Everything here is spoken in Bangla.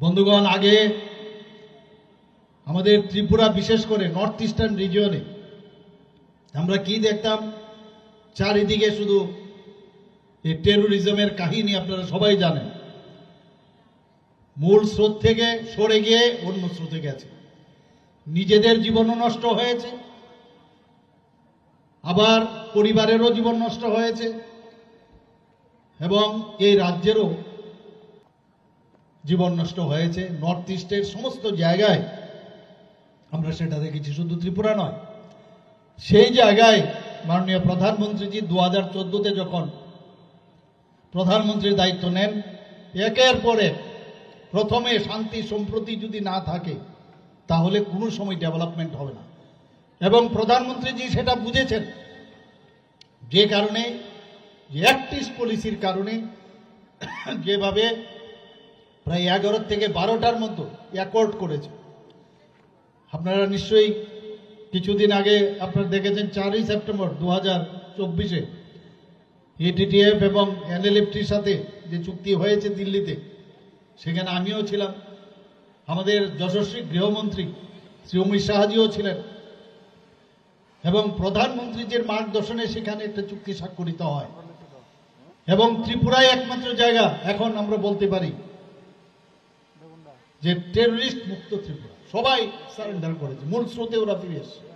বন্ধুগণ, আগে আমাদের ত্রিপুরা বিশেষ করে নর্থ ইস্টার্ন রিজিয়নে আমরা কি দেখতাম? চারিদিকে শুধু এই টেরোরিজমের কাহিনী আপনারা সবাই জানেন। মূল স্রোত থেকে সরে গিয়ে অন্য স্রোতে গেছে। নিজেদের জীবনও নষ্ট হয়েছে। আবার পরিবারেরও জীবন নষ্ট হয়েছে। এবং এই রাজ্যেরও জীবন নষ্ট হয়েছে। নর্থ ইস্টের সমস্ত জায়গায় আমরা সেটা দেখেছি, শুধু ত্রিপুরা নয়। সেই জায়গায় মাননীয় প্রধানমন্ত্রীজি দু হাজার চোদ্দোতে যখন প্রধানমন্ত্রীর দায়িত্ব নেন, একের পরে প্রথমে শান্তি সম্প্রতি যদি না থাকে, তাহলে কোনো সময় ডেভেলপমেন্ট হবে না। এবং প্রধানমন্ত্রীজি সেটা বুঝেছেন যে কারণে, যে পলিসির কারণে, যেভাবে প্রায় এগারো থেকে বারোটার মতো অ্যাকর্ড করেছে। আপনারা নিশ্চয়ই কিছুদিন আগে আপনারা দেখেছেন চারই সেপ্টেম্বর দু হাজার চব্বিশে এটিটিএফ এবং এনএলএফটির সাথে যে চুক্তি হয়েছে দিল্লিতে, সেখানে আমিও ছিলাম। আমাদের যশস্বী গৃহমন্ত্রী শ্রী অমিত শাহজিও ছিলেন এবং প্রধানমন্ত্রীজির মার্গদর্শনে সেখানে একটা চুক্তি স্বাক্ষরিত হয়। এবং ত্রিপুরায় একমাত্র জায়গা, এখন আমরা বলতে পারি যে টেররিস্ট মুক্ত ত্রিপুরা। সবাই সারেন্ডার করেছে। মূল স্রোতে ওরা ফিরে এসছে।